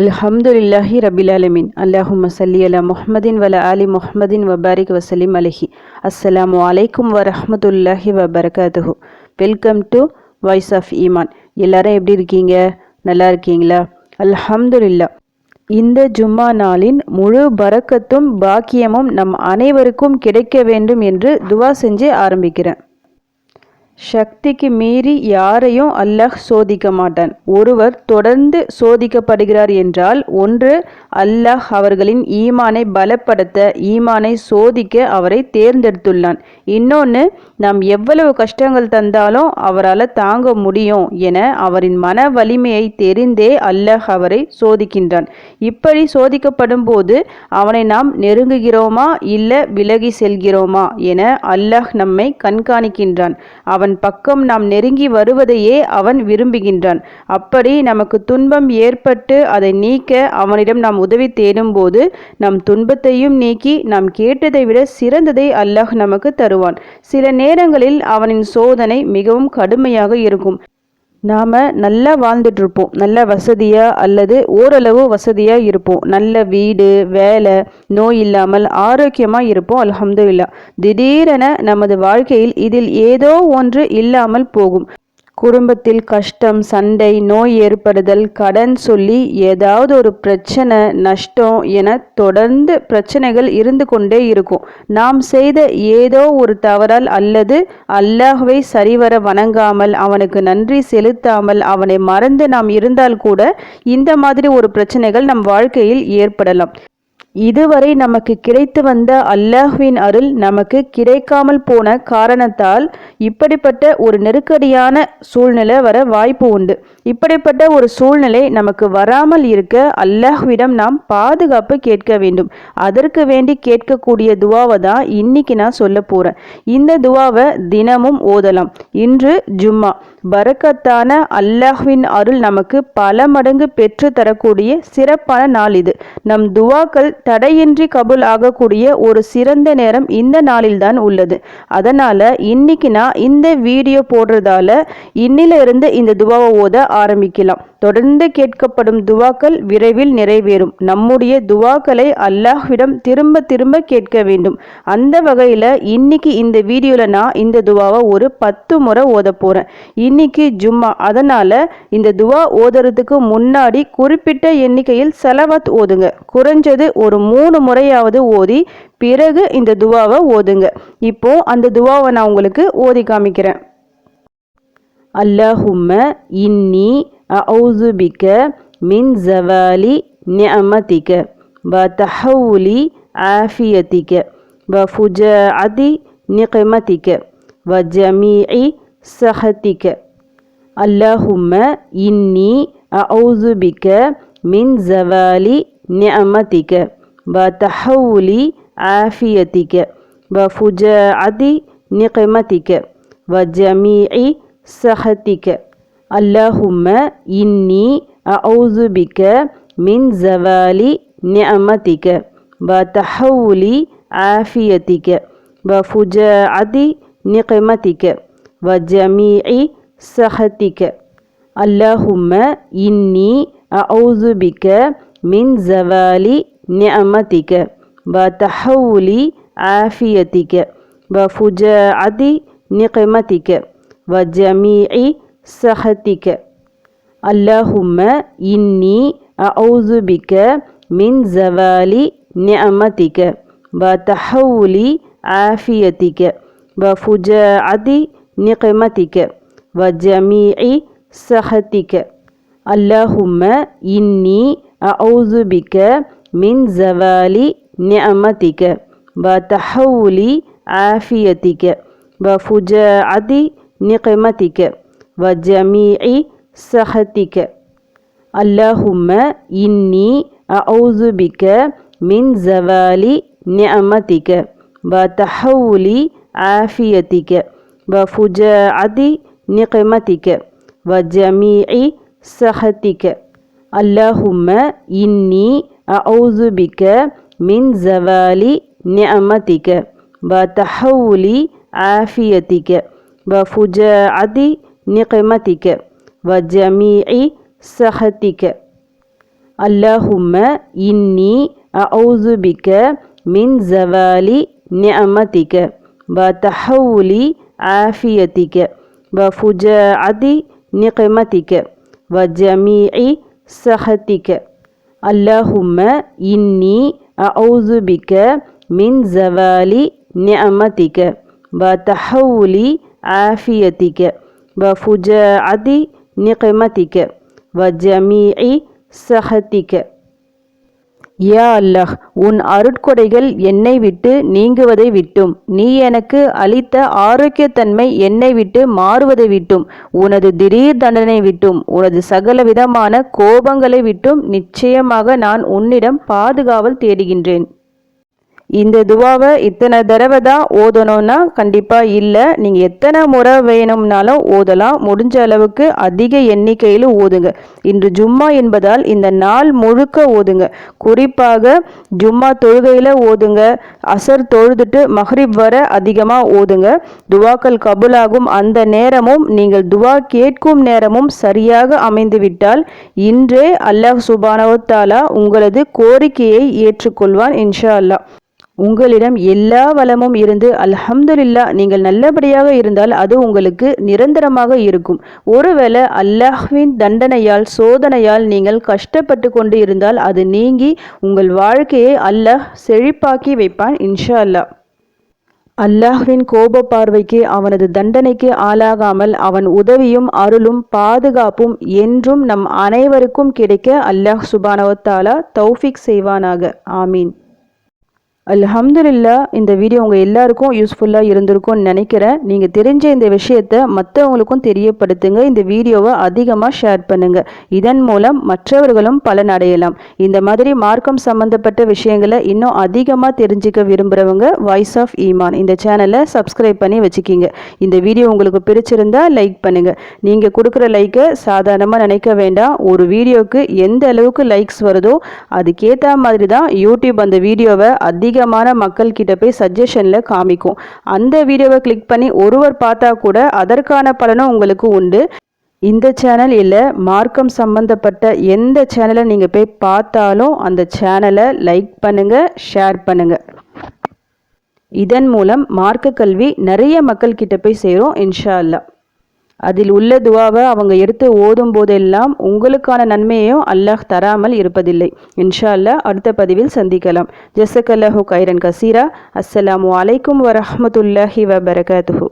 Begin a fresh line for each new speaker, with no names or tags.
அல்ஹம்துலில்லாஹி ரபிலாலமின் அல்லாஹும் சல்லி அலா முஹமதின் வல அலி முஹமதின் வபாரிக் வசலிம் அலஹி அஸ்ஸலாமு அலைக்கும் வரஹமதுல்லாஹி வபரகாத்துஹு வெல்கம் டு வாய்ஸ் ஆஃப் ஈமான் எல்லாரும் எப்படி இருக்கீங்க நல்லா இருக்கீங்களா அல்ஹம்துல்லா இந்த ஜும்மா நாளின் முழு பறக்கத்தும் பாக்கியமும் நம் அனைவருக்கும் கிடைக்க வேண்டும் என்று துவா செஞ்சு ஆரம்பிக்கிறேன் சக்திக்கு மீறி யாரையும் அல்லாஹ் சோதிக்க மாட்டான் ஒருவர் தொடர்ந்து சோதிக்கப்படுகிறார் என்றால் ஒன்று அல்லாஹ் அவர்களின் ஈமானை பலப்படுத்த ஈமானை சோதிக்க அவரை தேர்ந்தெடுத்துள்ளான் இன்னொன்று நாம் எவ்வளவு கஷ்டங்கள் தந்தாலும் அவரால் தாங்க முடியும் என அவரின் மன வலிமையை தெரிந்தே அல்லாஹ் அவரை சோதிக்கின்றான் இப்படி சோதிக்கப்படும் போது அவனை நாம் நெருங்குகிறோமா இல்லை விலகி செல்கிறோமா என அல்லாஹ் நம்மை கண்காணிக்கின்றான் அவன் அவன் பக்கம் நாம் நெருங்கி வருவதையே அவன் விரும்புகின்றான் அப்படி நமக்கு துன்பம் ஏற்பட்டு அதை நீக்க அவனிடம் நாம் உதவி தேடும்போது நம் துன்பத்தையும் நீக்கி நாம் கேட்டதை விட சிறந்ததை அல்லாஹ் நமக்கு தருவான் சில நேரங்களில் அவனின் சோதனை மிகவும் கடுமையாக இருக்கும் நாம் நல்லா வாழ்ந்துட்டுருப்போம் நல்ல வசதியாக அல்லது ஓரளவு வசதியாக இருப்போம் நல்ல வீடு வேலை நோய் இல்லாமல் ஆரோக்கியமாக இருப்போம் இல்லா திடீரென நமது வாழ்க்கையில் இதில் ஏதோ ஒன்று இல்லாமல் போகும் குடும்பத்தில் கஷ்டம் சண்டை நோய் ஏற்படுதல் கடன் சொல்லி ஏதாவது ஒரு பிரச்சனை நஷ்டம் என தொடர்ந்து பிரச்சனைகள் இருந்து கொண்டே இருக்கும் நாம் செய்த ஏதோ ஒரு தவறால் அல்லது அல்லாஹுவை சரிவர வணங்காமல் அவனுக்கு நன்றி செலுத்தாமல் அவனை மறந்து நாம் இருந்தால் கூட இந்த மாதிரி ஒரு பிரச்சனைகள் நம் வாழ்க்கையில் ஏற்படலாம் இதுவரை நமக்கு கிடைத்து வந்த அல்லாஹ்வின் அருள் நமக்கு கிடைக்காமல் போன காரணத்தால் இப்படிப்பட்ட ஒரு நெருக்கடியான சூழ்நிலை வர வாய்ப்பு உண்டு இப்படிப்பட்ட ஒரு சூழ்நிலை நமக்கு வராமல் இருக்க அல்லாஹ்விடம் நாம் பாதுகாப்பு கேட்க வேண்டும் அதற்கு வேண்டி கேட்கக்கூடிய துவாவை தான் இன்னைக்கு நான் சொல்ல போகிறேன் இந்த துவாவை தினமும் ஓதலாம் இன்று ஜும்மா பரக்கத்தான அல்லாஹ்வின் அருள் நமக்கு பல மடங்கு பெற்று தரக்கூடிய சிறப்பான நாள் இது நம் துவாக்கள் தடையின்றி கபுல் ஆகக்கூடிய ஒரு சிறந்த நேரம் இந்த நாளில்தான் உள்ளது அதனால் இன்னைக்கு நான் இந்த வீடியோ போடுறதால இன்னிலிருந்து இந்த துபாவை ஓத ஆரம்பிக்கலாம் தொடர்ந்து கேட்கப்படும் துவாக்கள் விரைவில் நிறைவேறும் நம்முடைய துவாக்களை அல்லாஹ்விடம் திரும்ப திரும்ப கேட்க வேண்டும் அந்த வகையில் இன்னைக்கு இந்த வீடியோவில் நான் இந்த துவாவை ஒரு பத்து முறை ஓத போகிறேன் இன்னைக்கு ஜும்மா அதனால் இந்த துவா ஓதுறதுக்கு முன்னாடி குறிப்பிட்ட எண்ணிக்கையில் செலவாத் ஓதுங்க குறைஞ்சது ஒரு மூணு முறையாவது ஓதி பிறகு இந்த துவாவை ஓதுங்க இப்போ அந்த துவாவை நான் உங்களுக்கு ஓதி காமிக்கிறேன் அல்லாஹும்ம இன்னி أعوذ بك من زوال نعمتك وتحول عافيتك وفجاعة نقمتك وجميع سخطك اللهم إني أعوذ بك من زوال نعمتك وتحول عافيتك وفجاعة نقمتك وجميع سخطك اللهم إني أعوذ بك من زوال نعمتك وتحول عافيتك وفجاعة نقمتك وجميع سخطك اللهم إني أعوذ بك من زوال نعمتك وتحول عافيتك وفجاعة نقمتك وجميع سخطك اللهم إني أعوذ بك من زوال نعمتك وتحول عافيتك وفجاعة نقمتك وجميع سخطك اللهم إني أعوذ بك من زوال نعمتك وتحول عافيتك وفجاعة نقمتك وجميع سخطك اللهم إني أعوذ بك من زوال نعمتك وتحول عافيتك وفجاعة نقمتك وجميع سخطك اللهم إني أعوذ بك من زوال نعمتك وتحول عافيتك وفجاعة نقمتك وجميع سخطك اللهم إني أعوذ بك من زوال نعمتك وتحول عافيتك وفجاعة نقمتك وجميع سخطك اللهم إني أعوذ بك من زوال نعمتك وتحول عافيتك وفجاعة نقمتك وجميع சஹதிக யா அல்லாஹ் உன் அருட்கொடைகள் என்னை விட்டு நீங்குவதை விட்டும் நீ எனக்கு அளித்த ஆரோக்கியத்தன்மை என்னை விட்டு மாறுவதை விட்டும் உனது திடீர் தண்டனை விட்டும் உனது சகல விதமான கோபங்களை விட்டும் நிச்சயமாக நான் உன்னிடம் பாதுகாவல் தேடுகின்றேன் இந்த துவாவை இத்தனை தடவை தான் ஓதணும்னா கண்டிப்பாக இல்லை நீங்கள் எத்தனை முறை வேணும்னாலும் ஓதலாம் முடிஞ்ச அளவுக்கு அதிக எண்ணிக்கையில் ஓதுங்க இன்று ஜும்மா என்பதால் இந்த நாள் முழுக்க ஓதுங்க குறிப்பாக ஜும்மா தொழுகையில் ஓதுங்க அசர் தொழுதுட்டு மஹ்ரிப் வர அதிகமாக ஓதுங்க துவாக்கள் கபுலாகும் அந்த நேரமும் நீங்கள் துவா கேட்கும் நேரமும் சரியாக அமைந்துவிட்டால் இன்றே அல்லாஹ் சுபானவத்தாலா உங்களது கோரிக்கையை ஏற்றுக்கொள்வான் இன்ஷா அல்லா உங்களிடம் எல்லா வளமும் இருந்து அல்ஹம்துலில்லா நீங்கள் நல்லபடியாக இருந்தால் அது உங்களுக்கு நிரந்தரமாக இருக்கும் ஒருவேளை அல்லாஹ்வின் தண்டனையால் சோதனையால் நீங்கள் கஷ்டப்பட்டு கொண்டு இருந்தால் அது நீங்கி உங்கள் வாழ்க்கையை அல்லாஹ் செழிப்பாக்கி வைப்பான் இன்ஷா அல்லா அல்லாஹ்வின் கோப பார்வைக்கு அவனது தண்டனைக்கு ஆளாகாமல் அவன் உதவியும் அருளும் பாதுகாப்பும் என்றும் நம் அனைவருக்கும் கிடைக்க அல்லாஹ் சுபானவத்தாலா தௌஃபிக் செய்வானாக ஆமீன் அல்ஹம்துலில்லா இந்த வீடியோ உங்கள் எல்லாருக்கும் யூஸ்ஃபுல்லாக இருந்திருக்கும்னு நினைக்கிறேன் நீங்கள் தெரிஞ்ச இந்த விஷயத்தை மற்றவங்களுக்கும் தெரியப்படுத்துங்க இந்த வீடியோவை அதிகமாக ஷேர் பண்ணுங்கள் இதன் மூலம் மற்றவர்களும் பலன் அடையலாம் இந்த மாதிரி மார்க்கம் சம்மந்தப்பட்ட விஷயங்களை இன்னும் அதிகமாக தெரிஞ்சிக்க விரும்புகிறவங்க வாய்ஸ் ஆஃப் ஈமான் இந்த சேனலை சப்ஸ்கிரைப் பண்ணி வச்சுக்கிங்க இந்த வீடியோ உங்களுக்கு பிடிச்சிருந்தா லைக் பண்ணுங்கள் நீங்கள் கொடுக்குற லைக்கை சாதாரணமாக நினைக்க வேண்டாம் ஒரு வீடியோவுக்கு எந்த அளவுக்கு லைக்ஸ் வருதோ அதுக்கேற்ற மாதிரி தான் யூடியூப் அந்த வீடியோவை அதிக அதிகமான மக்கள் கிட்ட போய் சஜஷனில் காமிக்கும் அந்த வீடியோவை கிளிக் பண்ணி ஒருவர் பார்த்தா கூட அதற்கான பலனும் உங்களுக்கு உண்டு இந்த சேனல் இல்லை மார்க்கம் சம்பந்தப்பட்ட எந்த சேனலை நீங்கள் போய் பார்த்தாலும் அந்த சேனலை லைக் பண்ணுங்கள் ஷேர் பண்ணுங்கள் இதன் மூலம் மார்க்க கல்வி நிறைய மக்கள்கிட்ட போய் சேரும் இன்ஷா அல்லா அதில் உள்ள துவாவை அவங்க எடுத்து ஓதும் போதெல்லாம் உங்களுக்கான நன்மையையும் அல்லாஹ் தராமல் இருப்பதில்லை இன்ஷா அல்லா அடுத்த பதிவில் சந்திக்கலாம் ஜெசக் அல்லாஹூ கைரன் கசீரா அஸ்ஸலாமு அலைக்கும் வரமத்துல்லாஹி வபரகாத்துஹூ